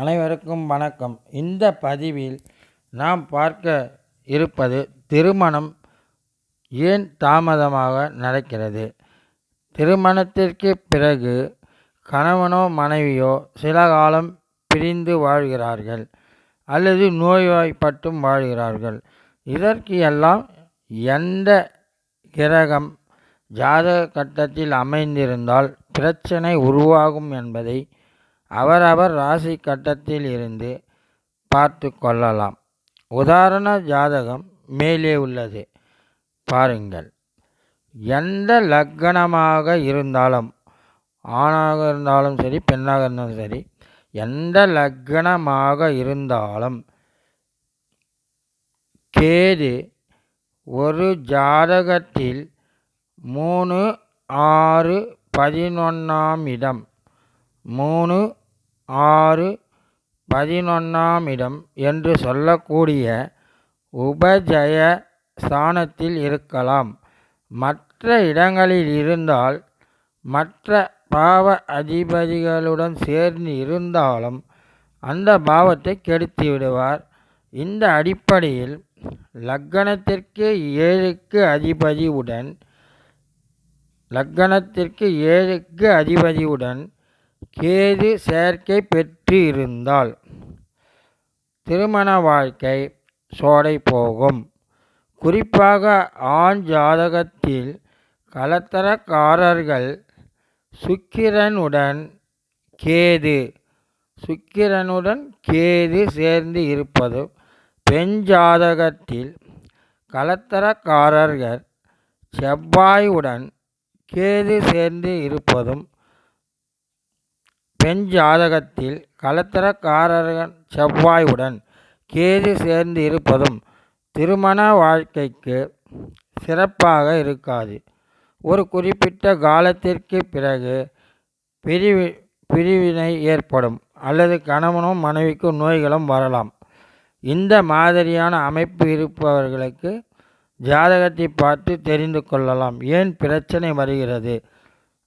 அனைவருக்கும் வணக்கம். இந்த பதிவில் நாம் பார்க்க இருப்பது திருமணம் ஏன் தாமதமாக நடக்கிறது? திருமணத்திற்கு பிறகு கணவனோ மனைவியோ சில காலம் பிரிந்து வாழ்கிறார்கள் அல்லது நோய்வாய்ப்பட்டும் வாழ்கிறார்கள். இதற்கு எல்லாம் எந்த கிரகம் ஜாதக கட்டத்தில் அமைந்திருந்தால் பிரச்சனை உருவாகும் என்பதை அவரவர் ராசி கட்டத்தில் இருந்து பார்த்து கொள்ளலாம். உதாரண ஜாதகம் மேலே உள்ளது. பாருங்கள். எந்த லக்கணமாக இருந்தாலும் ஆணாக இருந்தாலும் சரி பெண்ணாக இருந்தாலும் சரி எந்த லக்கணமாக இருந்தாலும் கேது ஒரு ஜாதகத்தில் மூணு ஆறு பதினொன்றாம் இடம் மூணு ஆறு பதினொன்றாம் இடம் என்று சொல்லக்கூடிய உபஜய ஸ்தானத்தில் இருக்கலாம். மற்ற இடங்களில் இருந்தால் மற்ற பாவ அதிபதிகளுடன் சேர்ந்து இருந்தாலும் அந்த பாவத்தை கெடுத்து விடுவார். இந்த அடிப்படையில் லக்கணத்திற்கு ஏழுக்கு அதிபதியுடன் லக்கணத்திற்கு ஏழுக்கு அதிபதியுடன் கேது சேர்க்கை பெற்று இருந்தால் திருமண வாழ்க்கை சோடை போகும். குறிப்பாக ஆண் ஜாதகத்தில் கலத்தரக்காரர்கள் சுக்கிரனுடன் கேது சுக்கிரனுடன் கேது சேர்ந்து இருப்பதும் பெண் ஜாதகத்தில் கலத்தரக்காரர்கள் செவ்வாயுடன் கேது சேர்ந்து இருப்பதும் பெண் ஜாதகத்தில் கலத்தரக்காரர்கள் செவ்வாயுடன் கேது சேர்ந்து இருப்பதும் திருமண வாழ்க்கைக்கு சிறப்பாக இருக்காது. ஒரு குறிப்பிட்ட காலத்திற்கு பிறகு பிரிவி பிரிவினை ஏற்படும் அல்லது கணவனும் மனைவிக்கும் நோய்களும் வரலாம். இந்த மாதிரியான அமைப்பு இருப்பவர்களுக்கு ஜாதகத்தை பார்த்து தெரிந்து கொள்ளலாம். ஏன் பிரச்சனை வருகிறது?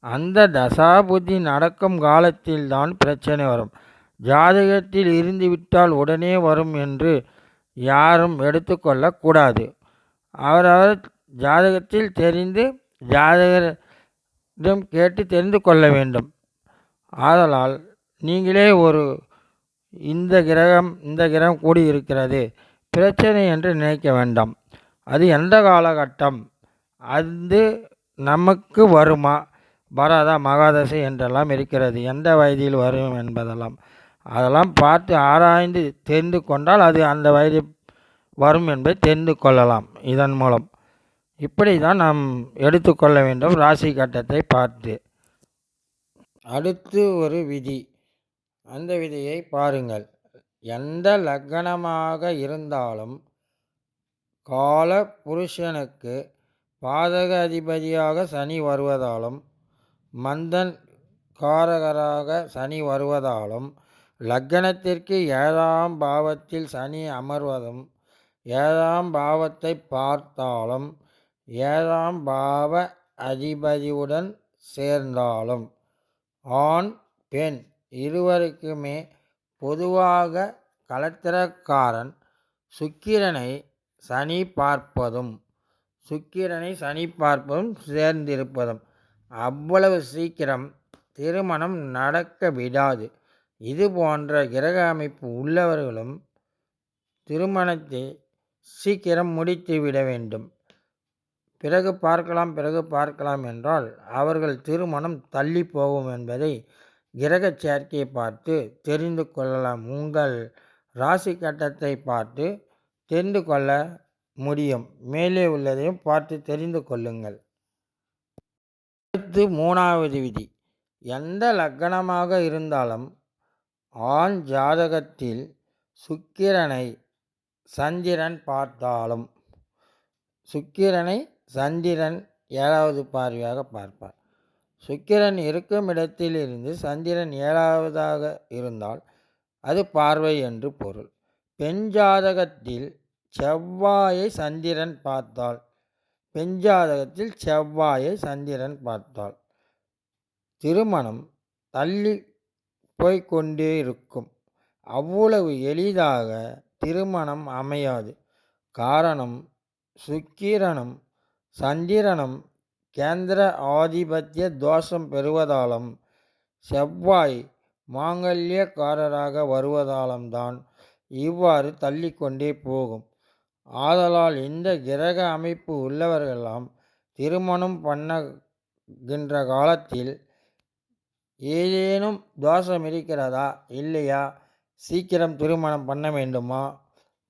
அந்த தசாபுத்தி நடக்கும் காலத்தில்தான் பிரச்சனை வரும். ஜாதகத்தில் இருந்து விட்டால் உடனே வரும் என்று யாரும் எடுத்துக்கொள்ளக்கூடாது அவரவர் ஜாதகத்தில் தெரிந்து ஜாதகரிடம் கேட்டு தெரிந்து கொள்ள வேண்டும். ஆதலால் நீங்களே ஒரு இந்த கிரகம் இந்த கிரகம் கூடியிருக்கிறது. பிரச்சனை என்று நினைக்க வேண்டாம். அது எந்த காலகட்டம்? அது நமக்கு வருமா? வராதா மகாதசை என்றெல்லாம் இருக்கிறது. எந்த வயதில் வரும் என்பதெல்லாம். அதெல்லாம் பார்த்து ஆராய்ந்து தெரிந்து கொண்டால் அது அந்த வயது வரும் என்பதை தெரிந்து கொள்ளலாம். இதன் மூலம். இப்படி தான் நாம் எடுத்துக்கொள்ள வேண்டும் ராசி கட்டத்தை பார்த்து. அடுத்து ஒரு விதி. அந்த விதியை பாருங்கள். எந்த லக்கணமாக இருந்தாலும் கால புருஷனுக்கு பாதக அதிபதியாக சனி வருவதாலும் மந்தன் காரகராக சனி வருவதாலும் லக்கணத்திற்கு ஏழாம் பாவத்தில் சனி அமர்வதும் ஏழாம் பாவத்தை பார்த்தாலும் ஏழாம் பாவ அதிபதியுடன் சேர்ந்தாலும் ஆண் பெண் இருவருக்குமே பொதுவாக கலத்திரக்காரன் சுக்கிரனை சனி பார்ப்பதும் சுக்கிரனை சனி பார்ப்பதும் சேர்ந்திருப்பதும் அவ்வளவு சீக்கிரம் திருமணம் நடக்க விடாது. இது போன்ற கிரக அமைப்பு உள்ளவர்களும் திருமணத்தை சீக்கிரம் முடித்து விட வேண்டும். பிறகு பார்க்கலாம் பிறகு பார்க்கலாம் என்றால் அவர்கள் திருமணம் தள்ளி போகும் என்பதை கிரக சேர்க்கையை பார்த்து தெரிந்து கொள்ளலாம். உங்கள் ராசி கட்டத்தை பார்த்து தெரிந்து கொள்ள முடியும். மேலே உள்ளதையும் பார்த்து தெரிந்து கொள்ளுங்கள். அடுத்து மூணாவது விதி. எந்த லக்கணமாக இருந்தாலும் ஆண் ஜாதகத்தில் சுக்கிரனை சந்திரன் பார்த்தாலும் சுக்கிரனை சந்திரன் ஏழாவது பார்வையாக பார்ப்பார். சுக்கிரன் இருக்கும் இடத்திலிருந்து சந்திரன் ஏழாவதாக இருந்தால் அது பார்வை என்று பொருள். பெண் ஜாதகத்தில் செவ்வாயை சந்திரன் பார்த்தால் பெஞ்சாதகத்தில் செவ்வாயை சந்திரன் பார்த்தால் திருமணம் தள்ளி போய்க்கொண்டே இருக்கும். அவ்வளவு எளிதாக திருமணம் அமையாது. காரணம் சுக்கிரனும் சந்திரனும் கேந்திர ஆதிபத்திய தோஷம் பெறுவதாலும் செவ்வாய் மாங்கல்யக்காரராக வருவதாலும் தான் இவ்வாறு தள்ளிக்கொண்டே போகும். ஆதலால் இந்த கிரக அமைப்பு உள்ளவர்களெல்லாம் திருமணம் பண்ணுகின்ற காலத்தில் ஏதேனும் தோஷம் இருக்கிறதா இல்லையா? சீக்கிரம் திருமணம் பண்ண வேண்டுமா?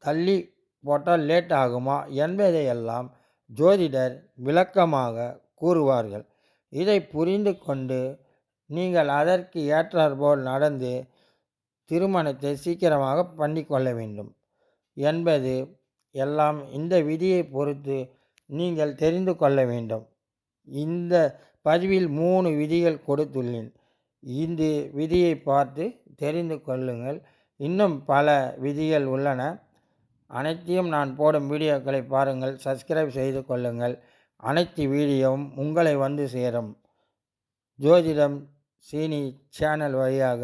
தள்ளி போட்டால் லேட் ஆகுமா? என்பதையெல்லாம் ஜோதிடர் விளக்கமாக கூறுவார்கள். இதை புரிந்து கொண்டு நீங்கள் அதற்கு ஏற்றாற்போல் நடந்து திருமணத்தை சீக்கிரமாக பண்ணிக்கொள்ள வேண்டும் என்பது எல்லாம் இந்த விதியை பொறுத்து நீங்கள் தெரிந்து கொள்ள வேண்டும். இந்த பதிவில் மூணு விதிகள் கொடுத்துள்ளேன். இந்த விதியை பார்த்து தெரிந்து கொள்ளுங்கள். இன்னும் பல விதிகள் உள்ளன. அனைத்தையும் நான் போடும் வீடியோக்களை பாருங்கள். சப்ஸ்கிரைப் செய்து கொள்ளுங்கள். அனைத்து வீடியோவும் உங்களை வந்து சேரும். ஜோதிடம் சீனி சேனல் வழியாக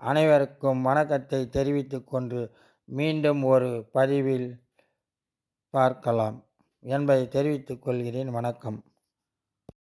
அனைவருக்கும் வணக்கத்தை தெரிவித்து கொண்டு மீண்டும் ஒரு பதிவில் பார்க்கலாம். என்பதை தெரிவித்துக் கொள்கிறேன். வணக்கம்.